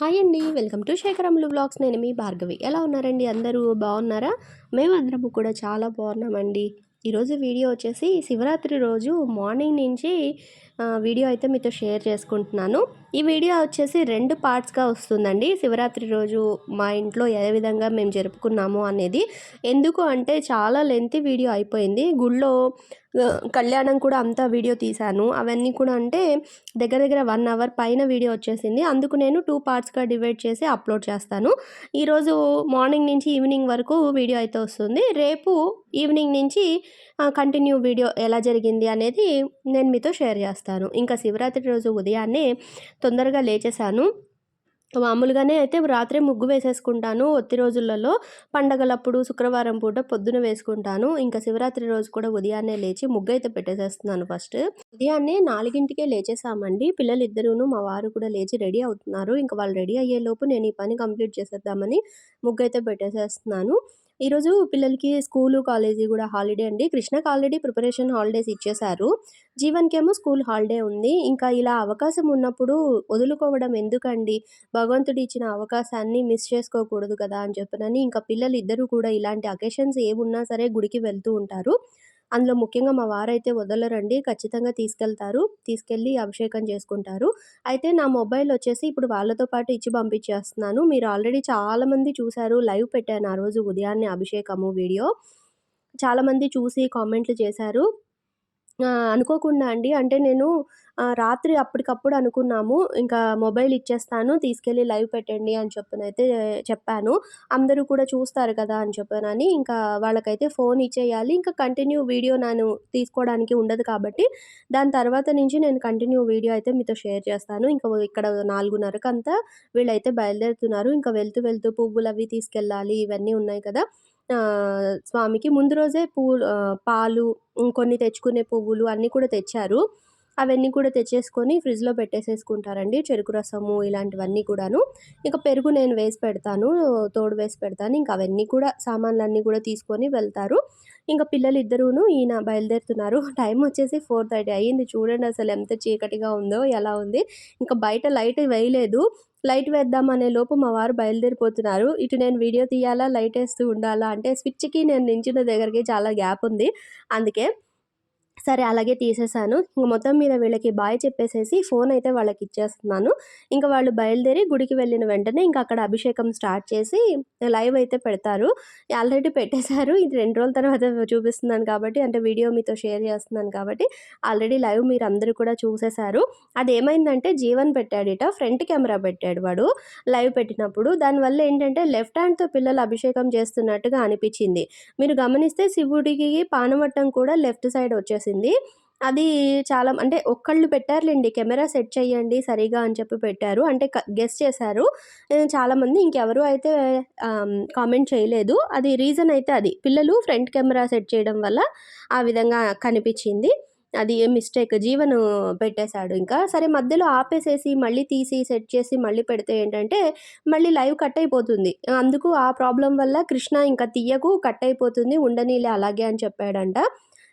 Hi అండి welcome to శేఖరములు blogs. నేను మీ భార్గవి. ఎలా ఉన్నారండి అందరూ? బాగున్నారా? మేమందరము కూడా చాలా బాగున్నామండి. ఈరోజు వీడియో వచ్చేసి శివరాత్రి రోజు మార్నింగ్ నుంచి వీడియో అయితే మీతో షేర్ చేసుకుంటున్నాను. ఈ వీడియో వచ్చేసి రెండు పార్ట్స్గా వస్తుందండి. శివరాత్రి రోజు మా ఇంట్లో ఏ విధంగా మేము జరుపుకున్నాము అనేది. ఎందుకు అంటే చాలా లెంతీ వీడియో అయిపోయింది. గుళ్ళో కళ్యాణం కూడా అంతా వీడియో తీశాను. అవన్నీ కూడా అంటే దగ్గర దగ్గర వన్ అవర్ పైన వీడియో వచ్చేసింది. అందుకు నేను టూ పార్ట్స్గా డివైడ్ చేసి అప్లోడ్ చేస్తాను. ఈరోజు మార్నింగ్ నుంచి ఈవినింగ్ వరకు వీడియో అయితే వస్తుంది. రేపు ఈవినింగ్ నుంచి కంటిన్యూ వీడియో ఎలా జరిగింది అనేది నేను మీతో షేర్ చేస్తాను. ఇంకా శివరాత్రి రోజు ఉదయాన్నే తొందరగా లేచేశాను. మామూలుగానే అయితే రాత్రే ముగ్గు వేసేసుకుంటాను. ఒత్తి రోజులలో పండగలప్పుడు శుక్రవారం పూట పొద్దున వేసుకుంటాను. ఇంకా శివరాత్రి రోజు కూడా ఉదయాన్నే లేచి ముగ్గు అయితే పెట్టేసేస్తున్నాను ఫస్ట్. ఉదయాన్నే నాలుగింటికే లేచేసామండి పిల్లలు మా వారు కూడా లేచి రెడీ అవుతున్నారు. ఇంకా వాళ్ళు రెడీ అయ్యే లోపు నేను ఈ పని కంప్లీట్ చేసేద్దామని ముగ్గు అయితే పెట్టేసేస్తున్నాను. ఈరోజు పిల్లలకి స్కూలు కాలేజీ కూడా హాలిడే అండి. కృష్ణకు ఆల్రెడీ ప్రిపరేషన్ హాలిడేస్ ఇచ్చేశారు. జీవన్కేమో స్కూల్ హాలిడే ఉంది. ఇంకా ఇలా అవకాశం ఉన్నప్పుడు వదులుకోవడం ఎందుకండి? భగవంతుడు ఇచ్చిన అవకాశాన్ని మిస్ చేసుకోకూడదు కదా అని చెప్పనని ఇంకా పిల్లలు ఇద్దరు కూడా ఇలాంటి అకేషన్స్ ఏమున్నా సరే గుడికి వెళ్తూ ఉంటారు. అందులో ముఖ్యంగా మా వారైతే వదలరండి. ఖచ్చితంగా తీసుకెళ్తారు. తీసుకెళ్ళి అభిషేకం చేసుకుంటారు. అయితే నా మొబైల్ వచ్చేసి ఇప్పుడు వాళ్ళతో పాటు ఇచ్చి పంపించేస్తున్నాను. మీరు ఆల్రెడీ చాలామంది చూశారు లైవ్ పెట్టాను ఆ రోజు ఉదయాన్నే అభిషేకము వీడియో. చాలామంది చూసి కామెంట్లు చేశారు. అనుకోకుండా అండి. అంటే నేను రాత్రి అప్పటికప్పుడు అనుకున్నాము ఇంకా మొబైల్ ఇచ్చేస్తాను తీసుకెళ్ళి లైవ్ పెట్టండి అని చెప్పనైతే చెప్పాను. అందరూ కూడా చూస్తారు కదా అని చెప్పనని ఇంకా వాళ్ళకైతే ఫోన్ ఇచ్చేయాలి. ఇంకా కంటిన్యూ వీడియో నేను తీసుకోవడానికి ఉండదు కాబట్టి దాని తర్వాత నుంచి నేను కంటిన్యూ వీడియో అయితే మీతో షేర్ చేస్తాను. ఇంకా ఇక్కడ నాలుగున్నరకు అంతా వీళ్ళైతే బయలుదేరుతున్నారు. ఇంకా వెళ్తూ వెళ్తూ పువ్వులు అవి తీసుకెళ్ళాలి ఇవన్నీ ఉన్నాయి కదా. స్వామికి ముందు రోజే పూలు పాలు కొన్ని తెచ్చుకునే పువ్వులు అన్నీ కూడా తెచ్చారు. అవన్నీ కూడా తెచ్చేసుకొని ఫ్రిడ్జ్లో పెట్టేసేసుకుంటారండి. చెరుకు రసము ఇలాంటివన్నీ కూడాను. ఇంకా పెరుగు నేను వేసి పెడతాను తోడు వేసి పెడతాను. ఇంకా అవన్నీ కూడా సామాన్లన్నీ కూడా తీసుకొని వెళ్తారు. ఇంకా పిల్లలు ఇద్దరును ఈయన బయలుదేరుతున్నారు. టైం వచ్చేసి ఫోర్ థర్టీ అయ్యింది. చూడండి అసలు ఎంత చీకటిగా ఉందో ఎలా ఉంది. ఇంకా బయట లైట్ వేయలేదు. లైట్ వేద్దాం అనే లోపు మా వారు బయలుదేరిపోతున్నారు. ఇటు నేను వీడియో తీయాలా లైట్ వేస్తూ ఉండాలా అంటే స్విచ్కి నేను నించిన దగ్గరికి చాలా గ్యాప్ ఉంది. అందుకే సరే అలాగే తీసేసాను. ఇంక మొత్తం మీద వీళ్ళకి బాయ్ చెప్పేసేసి ఫోన్ అయితే వాళ్ళకి ఇచ్చేస్తున్నాను. ఇంకా వాళ్ళు బయలుదేరి గుడికి వెళ్ళిన వెంటనే ఇంకా అక్కడ అభిషేకం స్టార్ట్ చేసి లైవ్ అయితే పెడతారు. ఆల్రెడీ పెట్టేశారు. ఇది రెండు రోజుల తర్వాత చూపిస్తున్నాను కాబట్టి అంటే వీడియో మీతో షేర్ చేస్తున్నాను కాబట్టి ఆల్రెడీ లైవ్ మీరు అందరూ కూడా చూసేశారు. అది ఏమైందంటే జీవన్ పెట్టాడిట ఫ్రంట్ కెమెరా పెట్టాడు వాడు లైవ్ పెట్టినప్పుడు. దానివల్ల ఏంటంటే లెఫ్ట్ హ్యాండ్తో పిల్లలు అభిషేకం చేస్తున్నట్టుగా అనిపించింది. మీరు గమనిస్తే శివుడికి పానవట్టం కూడా లెఫ్ట్ సైడ్ వచ్చేసి వచ్చేసింది అది చాలా అంటే ఒక్కళ్ళు పెట్టారులేండి. కెమెరా సెట్ చేయండి సరిగా అని చెప్పి పెట్టారు. అంటే గెస్ట్ చేశారు. చాలామంది ఇంకెవరు అయితే కామెంట్ చేయలేదు. అది రీజన్ అయితే అది. పిల్లలు ఫ్రంట్ కెమెరా సెట్ చేయడం వల్ల ఆ విధంగా కనిపించింది. అది మిస్టేక్. జీవను పెట్టేశాడు ఇంకా. సరే మధ్యలో ఆపేసేసి మళ్ళీ తీసి సెట్ చేసి మళ్ళీ పెడితే ఏంటంటే మళ్ళీ లైవ్ కట్ అయిపోతుంది. అందుకు ఆ ప్రాబ్లం వల్ల కృష్ణ ఇంకా తీయకు కట్ అయిపోతుంది. ఉండనీలే అలాగే అని చెప్పాడంట.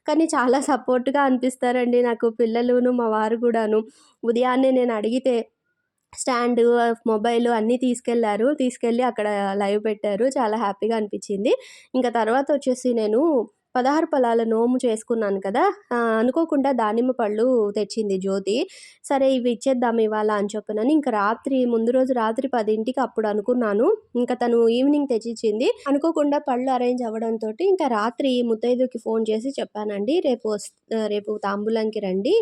కానీ చాలా సపోర్ట్గా అనిపిస్తారండి నాకు పిల్లలును మా వారు కూడాను. ఉదయాన్నే నేను అడిగితే స్టాండ్ మొబైల్ అన్నీ తీసుకెళ్ళారు. తీసుకెళ్ళి అక్కడ లైవ్ పెట్టారు. చాలా హ్యాపీగా అనిపించింది. ఇంకా తర్వాత వచ్చేసి నేను పదహారు పొలాల నోము చేసుకున్నాను కదా అనుకోకుండా దానిమ్మ పళ్ళు తెచ్చింది జ్యోతి. సరే ఇవి ఇచ్చేద్దాం ఇవాళ అని చెప్పనని ఇంకా రాత్రి ముందు రోజు రాత్రి పదింటికి అప్పుడు అనుకున్నాను. ఇంకా తను ఈవినింగ్ తెచ్చిచ్చింది. అనుకోకుండా పళ్ళు అరేంజ్ అవ్వడంతో ఇంకా రాత్రి ముత్తైదుకి ఫోన్ చేసి చెప్పానండి రేపు వస్- రేపు తాంబూలంకి రండి.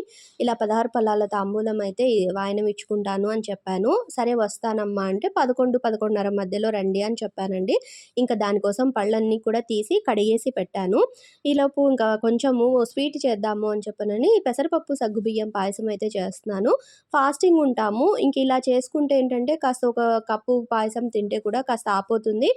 ఇలా పదహారు పొలాల తాంబూలం అయితే వాయనం ఇచ్చుకుంటాను అని చెప్పాను. సరే వస్తానమ్మా అంటే పదకొండు పదకొండున్నర మధ్యలో రండి అని చెప్పానండి. ఇంకా దానికోసం పళ్ళన్నీ కూడా తీసి కడిగేసి పెట్టాను. ఈలోపు ఇంకా కొంచెము స్వీట్ చేద్దాము అని చెప్పనని పెసరపప్పు సగ్గుబియ్యం పాయసం అయితే చేస్తున్నాను. ఫాస్టింగ్ ఉంటాము. ఇంక ఇలా చేసుకుంటే ఏంటంటే కాస్త ఒక కప్పు పాయసం తింటే కూడా కాస్త ఆపోతుంది.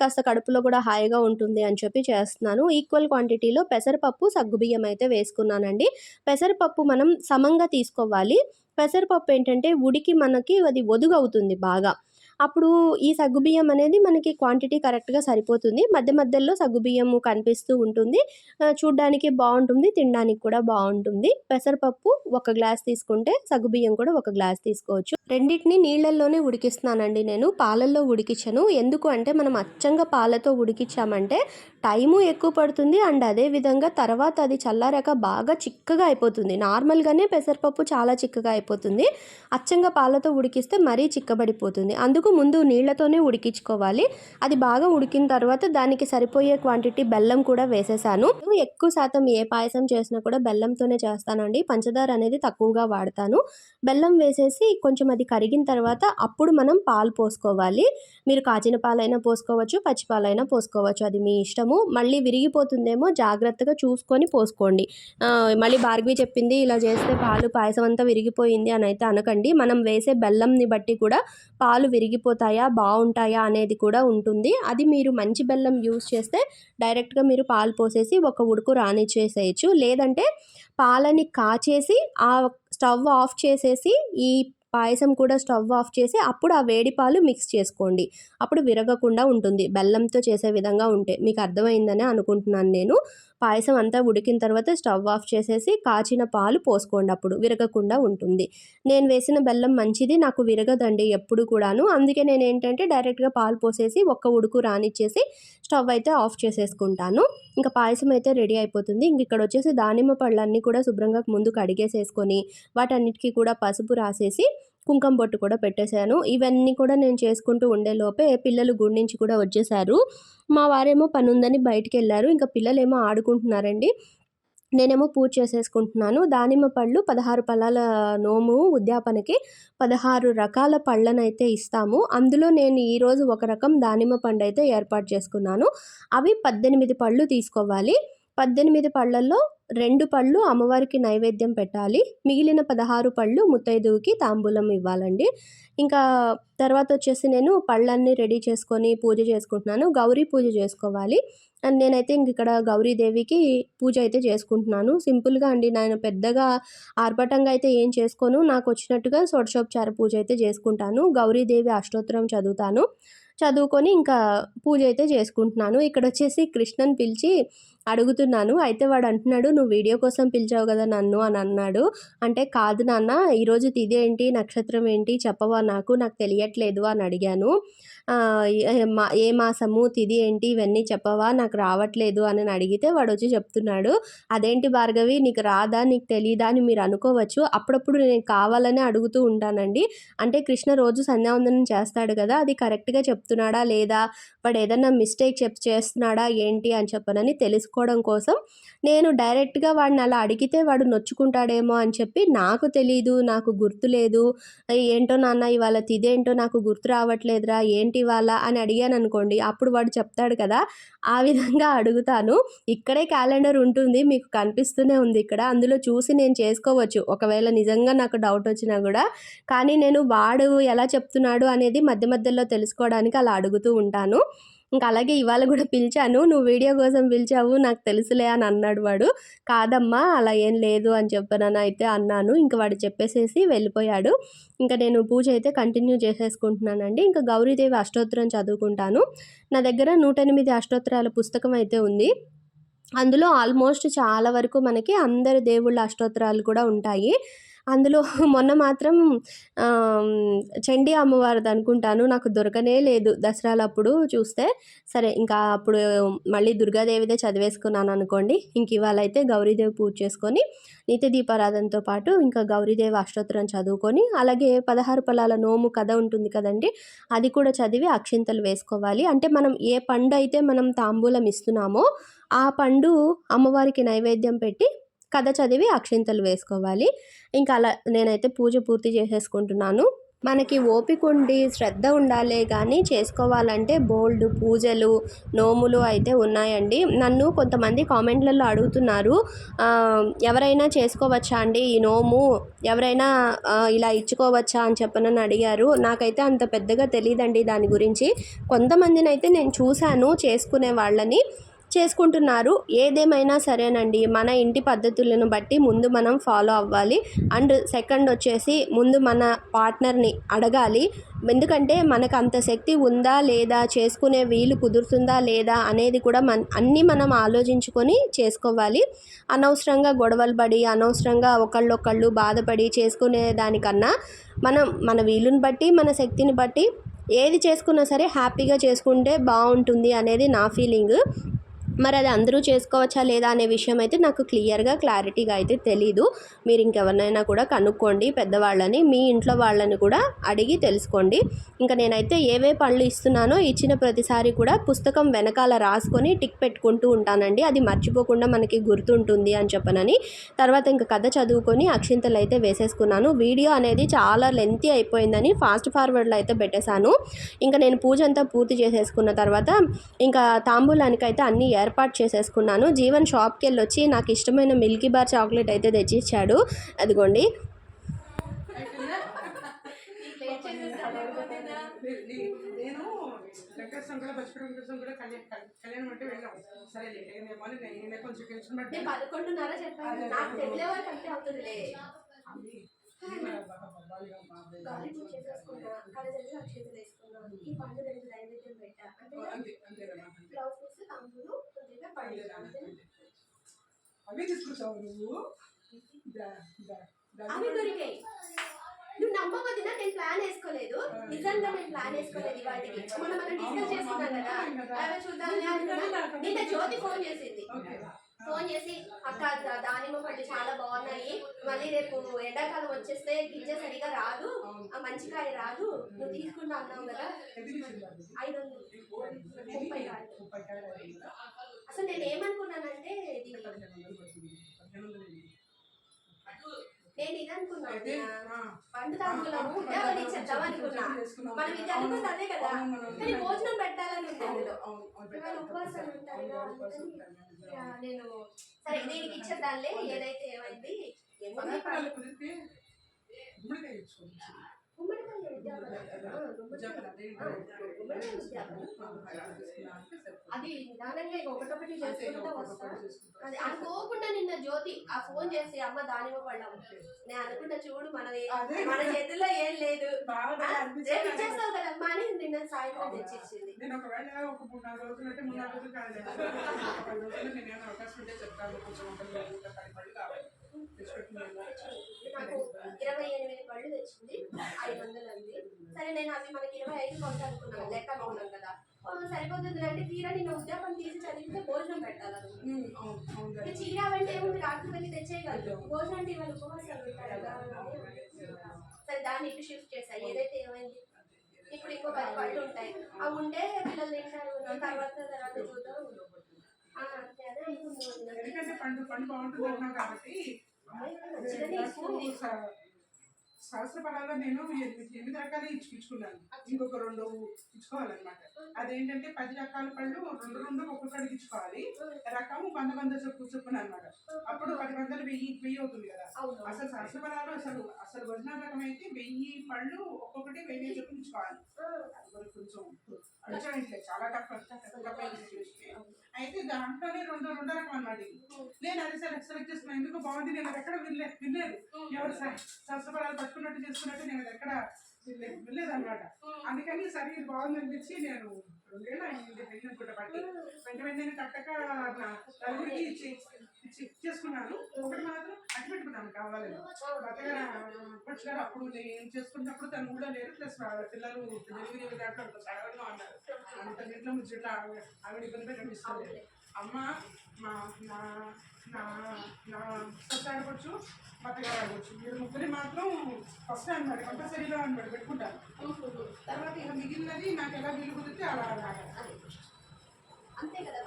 కాస్త కడుపులో కూడా హాయిగా ఉంటుంది అని చెప్పి చేస్తున్నాను. ఈక్వల్ క్వాంటిటీలో పెసరపప్పు సగ్గుబియ్యం అయితే వేసుకున్నానండి. పెసరపప్పు మనం సమంగా తీసుకోవాలి. పెసరపప్పు ఏంటంటే ఉడికి మనకి అది ఒదుగవుతుంది బాగా. అప్పుడు ఈ సగ్గుబియ్యం అనేది మనకి క్వాంటిటీ కరెక్ట్గా సరిపోతుంది. మధ్య మధ్యలో సగ్గుబియ్యం కనిపిస్తూ ఉంటుంది. చూడ్డానికి బాగుంటుంది తినడానికి కూడా బాగుంటుంది. పెసరపప్పు ఒక గ్లాస్ తీసుకుంటే సగ్గుబియ్యం కూడా ఒక గ్లాస్ తీసుకోవచ్చు. రెండిటిని నీళ్ళల్లోనే ఉడికిస్తున్నానండి నేను. పాలల్లో ఉడికించను. ఎందుకు అంటే మనం అచ్చంగా పాలతో ఉడికించామంటే టైము ఎక్కువ పడుతుంది అండ్ అదే విధంగా తర్వాత అది చల్లారాక బాగా చిక్కగా అయిపోతుంది. నార్మల్గానే పెసరపప్పు చాలా చిక్కగా అయిపోతుంది. అచ్చంగా పాలతో ఉడికిస్తే మరీ చిక్కబడిపోతుంది. అందుకు ముందు నీళ్ళతోనే ఉడికించుకోవాలి. అది బాగా ఉడికిన తర్వాత దానికి సరిపోయే క్వాంటిటీ బెల్లం కూడా వేసేసాను. ఎక్కువ శాతం ఏ పాయసం చేసినా కూడా బెల్లంతోనే చేస్తానండి. పంచదార అనేది తక్కువగా వాడతాను. బెల్లం వేసేసి కొంచెం అది కరిగిన తర్వాత అప్పుడు మనం పాలు పోసుకోవాలి. మీరు కాచిన పాలైనా పోసుకోవచ్చు పచ్చిపాలైనా పోసుకోవచ్చు. అది మీ ఇష్టము. మళ్ళీ విరిగిపోతుందేమో జాగ్రత్తగా చూసుకొని పోసుకోండి. మళ్ళీ భార్గవి చెప్పింది ఇలా చేస్తే పాలు పాయసం అంతా విరిగిపోయింది అని అయితే అనకండి. మనం వేసే బెల్లంని బట్టి కూడా పాలు విరిగిపోతాయా బాగుంటాయా అనేది కూడా ఉంటుంది. అది మీరు మంచి బెల్లం యూస్ చేస్తే డైరెక్ట్గా మీరు పాలు పోసేసి ఒక ఉడుకు రానిచ్చేసేయచ్చు. లేదంటే పాలని కాచేసి ఆ స్టవ్ ఆఫ్ చేసేసి ఈ పాయసం కూడా స్టవ్ ఆఫ్ చేసి అప్పుడు ఆ వేడి పాలు మిక్స్ చేసుకోండి. అప్పుడు విరగకుండా ఉంటుంది. బెల్లంతో చేసే విధంగా ఉంటే. మీకు అర్థమైందని అనుకుంటున్నాను నేను. పాయసం అంతా ఉడికిన తర్వాత స్టవ్ ఆఫ్ చేసేసి కాచిన పాలు పోసుకోండి. అప్పుడు విరగకుండా ఉంటుంది. నేను వేసిన బెల్లం మంచిది నాకు విరగదండి ఎప్పుడు కూడాను. అందుకే నేను ఏంటంటే డైరెక్ట్గా పాలు పోసేసి ఒక్క ఉడుకు రానిచ్చేసి స్టవ్ అయితే ఆఫ్ చేసేసుకుంటాను. ఇంకా పాయసం అయితే రెడీ అయిపోతుంది. ఇంక ఇక్కడ వచ్చేసి దానిమ్మ పళ్ళన్నీ కూడా శుభ్రంగా ముందు కడిగేసేసుకొని వాటన్నిటికీ కూడా పసుపు రాసేసి కుంకుమ బొట్టు కూడా పెట్టేశాను. ఇవన్నీ కూడా నేను చేసుకుంటూ ఉండే లోపే పిల్లలు గుడి నుంచి కూడా వచ్చేసారు. మా వారేమో పని ఉందని బయటికి వెళ్ళారు ఇంకా పిల్లలేమో ఆడుకుంటున్నారండి. నేనేమో పూజ చేసేసుకుంటున్నాను. దానిమ్మ పళ్ళు పదహారు పళ్ళాల నోము ఉద్యాపనకి పదహారు రకాల పళ్ళనైతే ఇస్తాము. అందులో నేను ఈరోజు ఒక రకం దానిమ్మ పండు అయితే ఏర్పాటు చేసుకున్నాను. అవి పద్దెనిమిది పళ్ళు తీసుకోవాలి. పద్దెనిమిది పళ్ళల్లో రెండు పళ్ళు అమ్మవారికి నైవేద్యం పెట్టాలి. మిగిలిన పదహారు పళ్ళు ముత్తైదువుకి తాంబూలం ఇవ్వాలండి. ఇంకా తర్వాత వచ్చేసి నేను పళ్ళన్నీ రెడీ చేసుకొని పూజ చేసుకుంటున్నాను. గౌరీ పూజ చేసుకోవాలి. అండ్ నేనైతే ఇంక ఇక్కడ గౌరీదేవికి పూజ అయితే చేసుకుంటున్నాను. సింపుల్గా అండి నేను పెద్దగా ఆర్భటంగా అయితే ఏం చేసుకోను. నాకు వచ్చినట్టుగా షోడశోపచార పూజ అయితే చేసుకుంటాను. గౌరీదేవి అష్టోత్తరం చదువుతాను. చదువుకొని ఇంకా పూజ అయితే చేసుకుంటున్నాను. ఇక్కడ వచ్చేసి కృష్ణని పిలిచి అడుగుతున్నాను. అయితే వాడు అంటున్నాడు నువ్వు వీడియో కోసం పిలిచావు కదా నన్ను అని అన్నాడు. అంటే కాదు నాన్న ఈరోజు తిది ఏంటి నక్షత్రం ఏంటి చెప్పవా నాకు నాకు తెలియట్లేదు అని అడిగాను. ఏ- మా- ఏ మాసము తిది ఏంటి ఇవన్నీ చెప్పవా? నాకు రావట్లేదు అని అడిగితే వాడు వచ్చి చెప్తున్నాడు. అదేంటి భార్గవి నీకు రాదా నీకు తెలీదా అని మీరు అనుకోవచ్చు. అప్పుడప్పుడు నేను కావాలని అడుగుతూ ఉంటానండి. అంటే కృష్ణ రోజు సంధ్యావందనం చేస్తాడు కదా అది కరెక్ట్గా చెప్తున్నాడా లేదా? వాడు ఏదన్నా మిస్టేక్ చెప్ చేస్తున్నాడా ఏంటి అని చెప్పనని తెలుసుకోవడం కోసం నేను డైరెక్ట్గా వాడిని అలా అడిగితే వాడు నొచ్చుకుంటాడేమో అని చెప్పి నాకు తెలీదు నాకు గుర్తు లేదు. ఏంటో నాన్న ఇవాళ తిదేంటో నాకు గుర్తు రావట్లేదురా ఏంటి ఇవాళ అని అడిగాను అనుకోండి అప్పుడు వాడు చెప్తాడు కదా ఆ విధంగా అడుగుతాను. ఇక్కడే క్యాలెండర్ ఉంటుంది మీకు కనిపిస్తూనే ఉంది ఇక్కడ అందులో చూసి నేను చేసుకోవచ్చు. ఒకవేళ నిజంగా నాకు డౌట్ వచ్చినా కూడా. కానీ నేను వాడు ఎలా చెప్తున్నాడు అనేది మధ్య మధ్యలో తెలుసుకోవడానికి అలా అడుగుతూ ఉంటాను. ఇంకా అలాగే ఇవాళ కూడా పిలిచాను. నువ్వు వీడియో కోసం పిలిచావు నాకు తెలుసులే అని అన్నాడు వాడు. కాదమ్మా అలా ఏం లేదు అని చెప్పనని అయితే అన్నాను. ఇంకా వాడు చెప్పేసేసి వెళ్ళిపోయాడు. ఇంకా నేను పూజ అయితే కంటిన్యూ చేసేసుకుంటున్నానండి. ఇంకా గౌరీదేవి అష్టోత్తరం చదువుకుంటాను. నా దగ్గర నూట ఎనిమిది అష్టోత్తరాల పుస్తకం అయితే ఉంది. అందులో ఆల్మోస్ట్ చాలా వరకు మనకి అందరి దేవుళ్ళ అష్టోత్తరాలు కూడా ఉంటాయి. అందులో మొన్న మాత్రం చండీ అమ్మవారిది అనుకుంటాను. నాకు దొరకనే లేదు దసరాలప్పుడు చూస్తే. సరే ఇంకా అప్పుడు మళ్ళీ దుర్గాదేవిదే చదివేసుకున్నాను అనుకోండి. ఇంక ఇవాళ అయితే గౌరీదేవి పూజ చేసుకొని నిత్య దీపారాధనతో పాటు ఇంకా గౌరీదేవి అష్టోత్తరం చదువుకొని అలాగే పదహారు ఫలాల నోము కథ ఉంటుంది కదండి అది కూడా చదివి అక్షింతలు వేసుకోవాలి. అంటే మనం ఏ పండు అయితే మనం తాంబూలం ఇస్తున్నామో ఆ పండు అమ్మవారికి నైవేద్యం పెట్టి కథ చదివి అక్షింతలు వేసుకోవాలి. ఇంకా అలా నేనైతే పూజ పూర్తి చేసేసుకుంటున్నాను. మనకి ఓపిక ఉండి శ్రద్ధ ఉండాలే కానీ చేసుకోవాలంటే బోల్డ్ పూజలు నోములు అయితే ఉన్నాయండి. నన్ను కొంతమంది కామెంట్లలో అడుగుతున్నారు ఎవరైనా చేసుకోవచ్చా అండి ఈ నోము? ఎవరైనా ఇలా ఇచ్చుకోవచ్చా అని చెప్పనని అడిగారు. నాకైతే అంత పెద్దగా తెలియదండి దాని గురించి. కొంతమందినైతే నేను చూశాను చేసుకునే వాళ్ళని. చేసుకుంటున్నారు. ఏదేమైనా సరేనండి. మన ఇంటి పద్ధతులను బట్టి ముందు మనం ఫాలో అవ్వాలి. అండ్ సెకండ్ వచ్చేసి ముందు మన పార్ట్నర్ని అడగాలి. ఎందుకంటే మనకు అంత శక్తి ఉందా లేదా చేసుకునే వీలు కుదురుతుందా లేదా అనేది కూడా మన అన్నీ మనం ఆలోచించుకొని చేసుకోవాలి. అనవసరంగా గొడవలు పడి అనవసరంగా ఒకళ్ళొకళ్ళు బాధపడి చేసుకునే దానికన్నా మనం మన వీలుని బట్టి మన శక్తిని బట్టి ఏది చేసుకున్నా సరే హ్యాపీగా చేసుకుంటే బాగుంటుంది అనేది నా ఫీలింగ్. మరి అది అందరూ చేసుకోవచ్చా లేదా అనే విషయం అయితే నాకు క్లియర్గా క్లారిటీగా అయితే తెలీదు. మీరు ఇంకెవరినైనా కూడా కనుక్కోండి పెద్దవాళ్ళని మీ ఇంట్లో వాళ్ళని కూడా అడిగి తెలుసుకోండి. ఇంకా నేనైతే ఏవే పనులు ఇస్తున్నానో ఇచ్చిన ప్రతిసారి కూడా పుస్తకం వెనకాల రాసుకొని టిక్ పెట్టుకుంటూ ఉంటానండి. అది మర్చిపోకుండా మనకి గుర్తుంటుంది అని చెప్పనని. తర్వాత ఇంకా కథ చదువుకొని అక్షింతలు అయితే వేసేసుకున్నాను. వీడియో అనేది చాలా లెంతీ అయిపోయిందని ఫాస్ట్ ఫార్వర్డ్లో అయితే పెట్టేశాను. ఇంకా నేను పూజ అంతా పూర్తి చేసేసుకున్న తర్వాత ఇంకా తాంబూలానికి అయితే అన్ని ఏర్పాటు చేసేసుకున్నాను. జీవన్ షాప్కి వెళ్ళి వచ్చి నాకు ఇష్టమైన మిల్కీ బార్ చాక్లెట్ అయితే తెచ్చిచ్చాడు. అదిగోండి. నేను కళ్యాణ్ అంటే వెళ్ళాం. సరే నేను నేను నాకు వేసుకున్నాను ఈ పండు రెండు నైవేద్యం పెట్టా. అంటే బ్లౌజ్ పీస్ కొద్దిగా పండు? అవే తీసుకొచ్చావు నువ్వు. అవి దొరికాయి. నువ్వు నమ్మకొద్దినా నేను ప్లాన్ వేసుకోలేదు. నిజంగా నేను ప్లాన్ వేసుకోలేదు వాటికి మొన్న మనం డిస్కస్ చేసుకున్నాం కదా. చూద్దాం జ్యోతి ఫోన్ చేసింది. ఫోన్ చేసి అక్క దానిమ్మ పండ్లు చాలా బాగున్నాయి. మళ్ళీ రేపు ఎండాకాలం వచ్చేస్తే గింజ సరిగా రాదు. ఆ మంచి కాయ రాదు. నువ్వు తీసుకుంటా అన్నావు కదా. ఐదు ముప్పై అసలు నేను ఏమనుకున్నానంటే నేను ఇది అనుకున్నా అయితే ఆ, పండు తాంబూలము చెప్దాం అనుకున్నా. మనం ఇది అనుకుంది అదే కదా. కానీ భోజనం పెట్టాలని ఇవాళ ఉపవాసాలు ఉంటారు నేను సరే దీనికి ఇచ్చేద్దాంలే ఏదైతే ఏమైంది? గుమ్మడికాయ అదే ఇక ఒకటొకటి చేసుకుంటూ వస్తా. అది అనుకోకుండా నిన్న జ్యోతి ఆ ఫోన్ చేసి అమ్మ దానిమ్మ పడ్డాం నేను అనుకుంటా చూడు మన అదే. మన చేతుల్లో ఏం లేదు. ఇచ్చేస్తావు కదమ్మా అని నిన్న సాయంత్రం తెచ్చిచ్చింది. నేను ఒకవేళ ఒక మూడు నాలుగు రోజులు అంటే మూడు నాలుగు రోజులు కాదు. ఒక పది రోజులు నేను ఏమైనా అవకాశం ఉంటే చెప్తాను. కొంచెం ఒక ఇంకా పది పళ్ళు కావాలి తెచ్చిపెట్టుకున్నాను నాకు ఇరవై ఎనిమిది పళ్ళు తెచ్చింది ఐదు వందలు అంది. సరే నేను అవి మనకి ఇరవై ఐదు కొంత అనుకున్నాను లెక్క అనుకున్నాను కదా. సరిపోతుంది అంటే తీరా నిన్న ఉద్యోగం తీసి చదివితే భోజనం ఇక చీర అంటే ఏముంది? రాత్రి వెళ్ళి తెచ్చేయగలరు. భోజనం అంటే ఇవాళ ఉపవాసాలు కదా. సరే దాన్ని ఇటు షిఫ్ట్ చేశాయి. ఏదైతే ఏమైంది? ఇప్పుడు ఇంకో పది పళ్ళు ఉంటాయి. అవి ఉంటే పిల్లలు తింటారు. తర్వాత తర్వాత చూద్దాం. అదే ఎందుకంటే పండు పండు బాగుంటుంది కాబట్టి సహస్ర పదాల్లో నేను ఎనిమిది రకాలు ఇచ్చు ఇచ్చుకున్నాను ఇంకొక రెండు ఇచ్చుకోవాలన్నమాట. అదేంటంటే పది రకాల పళ్ళు రెండు రెండు ఒక్కొక్కడికి ఇచ్చుకోవాలి. రకము వంద వంద చెప్పు చెప్పున అనమాట అప్పుడు పది వందలు వెయ్యి వెయ్యి అవుతుంది కదా. అసలు సహస్ర పదాలు అసలు అసలు ఒరిజినల్ రకం అయితే వెయ్యి పళ్ళు ఒక్కొక్కటి వెయ్యి చెప్పు ఇచ్చుకోవాలి. అది కొంచెం సిచ్యువేషన్ అయితే దాంట్లోనే రెండు రెండో రకం అన్నమాట ఇది. నేను అది సెలెక్ట్ సెలెక్ట్ చేసుకున్నాను ఎందుకు బాగుంది. నేను అది ఎక్కడ వినలే వినలేదు. ఎవరు సహస్రపదాలు పట్టుకున్నట్టు చేసుకున్నట్టు నేను అది ఎక్కడ వినలేదు వినలేదు అనమాట అందుకని సరే ఇది బాగుంది అనిపించి నేను రెండేళ్ళు పట్టి. వెంట వెంటనే కట్టక నలుగురికి ఇచ్చి ఇచ్చి ఒకటి మాత్రం అట్టి పెట్టుకున్నాను కావాలని కొత్తగా అప్పుడు నేను ఏం చేసుకున్నప్పుడు తను కూడా లేరు. ప్లస్ పిల్లలు డెలివరీ దాంట్లో అంత సడన్గా ఉన్నారు. అంత నీటిలో ముచ్చట్లా ఆవిడ ఆవిడ ఇబ్బంది పెట్టిస్తుంది అమ్మ మా నా నా నా ఫస్ట్ మీరు ముగ్గురి మాత్రం ఫస్ట్ అనమాట కంపల్సరీగా అనమాట పెట్టుకుంటారు. తర్వాత ఇక మిగిలినది నాకు ఎలా వీలు కుదిరితే అలా ఆడాలి అంతే కదా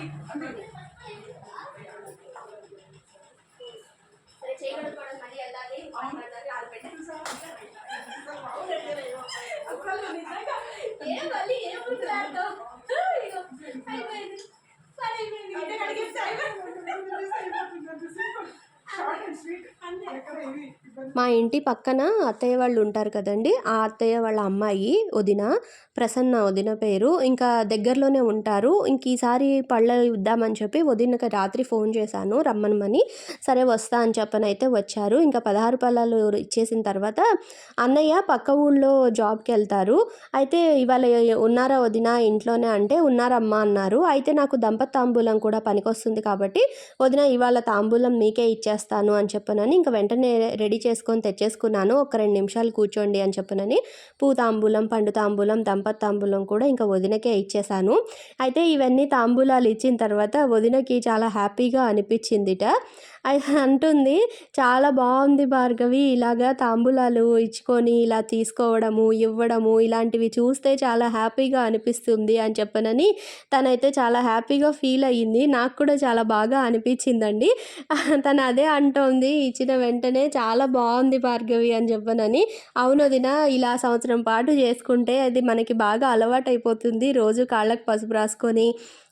I'm ready. మా ఇంటి పక్కన అత్తయ్య వాళ్ళు ఉంటారు కదండి. ఆ అత్తయ్య వాళ్ళ అమ్మాయి వదిన ప్రసన్న వదిన పేరు. ఇంకా దగ్గరలోనే ఉంటారు. ఇంక ఈసారి పళ్ళ ఇద్దామని చెప్పి వదినకి రాత్రి ఫోన్ చేశాను. రమ్మనమని సరే వస్తా అని చెప్పని అయితే వచ్చారు. ఇంకా పదహారు పళ్ళాలు ఇచ్చేసిన తర్వాత అన్నయ్య పక్క ఊళ్ళో జాబ్కి వెళ్తారు. అయితే ఇవాళ ఉన్నారా వదిన? ఇంట్లోనే అంటే ఉన్నారమ్మా అన్నారు. అయితే నాకు దంపతి తాంబూలం కూడా పనికొస్తుంది కాబట్టి వదిన ఇవాళ తాంబూలం మీకే ఇచ్చేస్తాను అని చెప్పనని ఇంకా వెంటనే రెడీ చేసుకొని తెచ్చేసుకున్నాను. ఒక రెండు నిమిషాలు కూర్చోండి అని చెప్పనని పూ తాంబూలం పండు తాంబూలం దంపతి తాంబూలం కూడా ఇంకా వదినకే ఇచ్చేసాను అయితే ఇవన్నీ తాంబూలాలు ఇచ్చిన తర్వాత వదినకి చాలా హ్యాపీగా అనిపించిందిట. అంటుంది. చాలా బాగుంది భార్గవి. ఇలాగా తాంబూలాలు ఇచ్చుకొని ఇలా తీసుకోవడము ఇవ్వడము ఇలాంటివి చూస్తే చాలా హ్యాపీగా అనిపిస్తుంది అని చెప్పనని తనైతే చాలా హ్యాపీగా ఫీల్ అయ్యింది. నాకు కూడా చాలా బాగా అనిపించిందండి. తను అదే అంటోంది. ఇచ్చిన వెంటనే చాలా బాగుంది భార్గవి అని చెప్పనని. అవును ఇలా సంవత్సరం పాటు చేసుకుంటే అది మనకి బాగా అలవాటు అయిపోతుంది రోజు కాళ్ళకు పసుపు రాసుకొని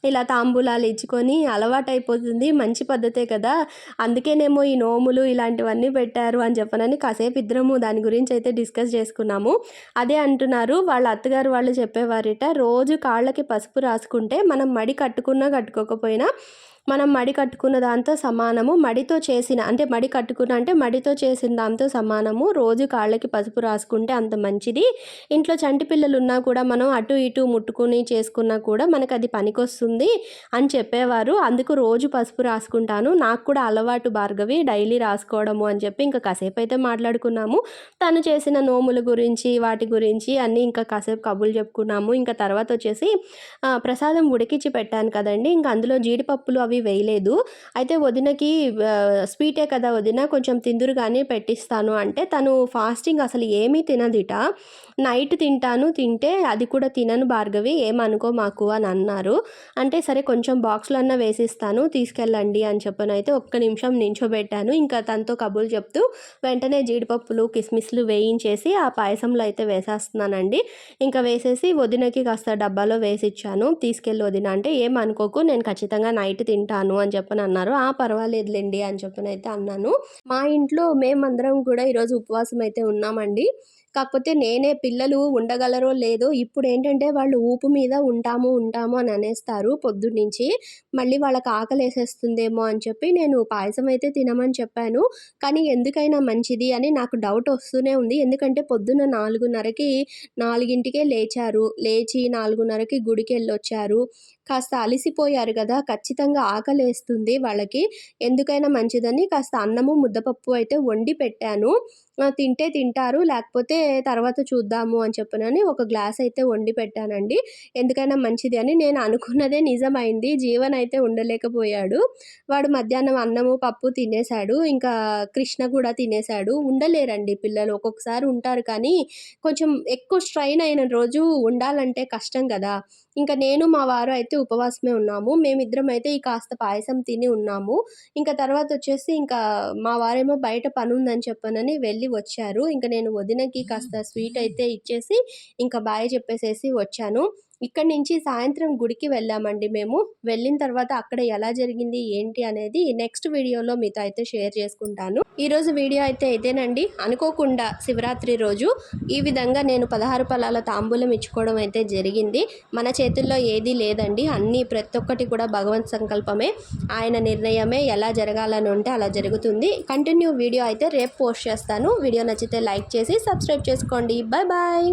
ఇలా తాంబూలాలు ఇచ్చుకొని అలవాటు అయిపోతుంది మంచి పద్ధతే కదా. అందుకేనేమో ఈ నోములు ఇలాంటివన్నీ పెట్టారు అని చెప్పనని కాసేపు ఇద్దరము దాని గురించి అయితే డిస్కస్ చేసుకున్నాము. అదే అంటున్నారు వాళ్ళ అత్తగారు వాళ్ళు చెప్పేవారిట రోజు కాళ్ళకి పసుపు రాసుకుంటే మనం మడి కట్టుకున్నా కట్టుకోకపోయినా మనం మడి కట్టుకున్న దాంతో సమానము మడితో చేసిన అంటే మడి కట్టుకున్న అంటే మడితో చేసిన దాంతో సమానము. రోజు కాళ్ళకి పసుపు రాసుకుంటే అంత మంచిది. ఇంట్లో చంటి పిల్లలు ఉన్నా కూడా మనం అటు ఇటు ముట్టుకుని చేసుకున్నా కూడా మనకు అది పనికొస్తుంది అని చెప్పేవారు. అందుకు రోజు పసుపు రాసుకుంటాను. నాకు కూడా అలవాటు భార్గవి డైలీ రాసుకోవడము అని చెప్పి ఇంకా కాసేపు అయితే మాట్లాడుకున్నాము. తను చేసిన నోముల గురించి వాటి గురించి అన్నీ ఇంకా కాసేపు కబుర్లు చెప్పుకున్నాము. ఇంకా తర్వాత వచ్చేసి ప్రసాదం ఉడికించి పెట్టాను కదండి. ఇంకా అందులో జీడిపప్పులు అవి వేయలేదు. అయితే వదినకి స్వీటే కదా వదిన కొంచెం తిందురుగానే పెట్టిస్తాను. అంటే తను ఫాస్టింగ్ అసలు ఏమీ తినదిట. నైట్ తింటాను తింటే అది కూడా తినను భార్గవి ఏమనుకో మాకు అని అన్నారు. అంటే సరే కొంచెం బాక్స్లో అన్న వేసిస్తాను తీసుకెళ్ళండి అని చెప్పని అయితే ఒక్క నిమిషం నించోబెట్టాను. ఇంకా తనతో కబుర్లు చెప్తూ వెంటనే జీడిపప్పులు కిస్మిస్లు వేయించేసి ఆ పాయసంలో అయితే వేసేస్తున్నానండి. ఇంకా వేసేసి వదినకి కాస్త డబ్బాలో వేసి ఇచ్చాను తీసుకెళ్ళి వదిన అంటే ఏమనుకోకు నేను ఖచ్చితంగా నైట్ తింటాను అని చెప్పని అన్నారు. ఆ పర్వాలేదులేండి అని చెప్పని అయితే అన్నాను. మా ఇంట్లో మేమందరం కూడా ఈరోజు ఉపవాసం అయితే ఉన్నామండి. కాకపోతే నేనే పిల్లలు ఉండగలరో లేదో ఇప్పుడు ఏంటంటే వాళ్ళు ఊపు మీద ఉంటాము ఉంటాము అని అనేస్తారు పొద్దున్నుంచి. మళ్ళీ వాళ్ళకి ఆకలి వేసేస్తుందేమో అని చెప్పి నేను పాయసం అయితే తినమని చెప్పాను. కానీ ఎందుకైనా మంచిది అని నాకు డౌట్ వస్తూనే ఉంది. ఎందుకంటే పొద్దున్న నాలుగున్నరకి నాలుగింటికే లేచారు. లేచి నాలుగున్నరకి గుడికి వెళ్ళొచ్చారు. కాస్త అలసిపోయారు కదా ఖచ్చితంగా ఆకలి వేస్తుంది వాళ్ళకి. ఎందుకైనా మంచిదని కాస్త అన్నము ముద్దపప్పు అయితే వండి పెట్టాను. తింటే తింటారు లేకపోతే తర్వాత చూద్దాము అని చెప్పనని ఒక గ్లాస్ అయితే వండి పెట్టానండి. ఎందుకైనా మంచిది అని నేను అనుకున్నదే నిజమైంది. జీవన్ అయితే ఉండలేకపోయాడు. వాడు మధ్యాహ్నం అన్నము పప్పు తినేశాడు. ఇంకా కృష్ణ కూడా తినేశాడు. ఉండలేరండి పిల్లలు. ఒక్కొక్కసారి ఉంటారు కానీ కొంచెం ఎక్కువ స్ట్రైన్ అయిన రోజు ఉండాలంటే కష్టం కదా. ఇంకా నేను మా వారు అయితే ఉపవాసమే ఉన్నాము. మేమిద్దరం అయితే ఈ కాస్త పాయసం తిని ఉన్నాము. ఇంకా తర్వాత వచ్చేసి ఇంకా మా వారేమో బయట పని ఉందని చెప్పనని వెళ్ళి వచ్చారు. ఇంకా నేను వదినకి కాస్త స్వీట్ అయితే ఇచ్చేసి ఇంకా బాయ్ చెప్పేసేసి వచ్చాను. ఇక్కడి నుంచి సాయంత్రం గుడికి వెళ్ళామండి మేము. వెళ్ళిన తర్వాత అక్కడ ఎలా జరిగింది ఏంటి అనేది నెక్స్ట్ వీడియోలో మీతో అయితే షేర్ చేసుకుంటాను. ఈరోజు వీడియో అయితే ఇదేనండి. అనుకోకుండా శివరాత్రి రోజు ఈ విధంగా నేను పదహారు పలాల తాంబూలం ఇచ్చుకోవడం అయితే జరిగింది. మన చేతుల్లో ఏదీ లేదండి. అన్నీ ప్రతి ఒక్కటి కూడా భగవంత్ సంకల్పమే. ఆయన నిర్ణయమే ఎలా జరగాలని ఉంటే అలా జరుగుతుంది. కంటిన్యూ వీడియో అయితే రేపు పోస్ట్ చేస్తాను. వీడియో నచ్చితే లైక్ చేసి సబ్స్క్రైబ్ చేసుకోండి. Bye bye.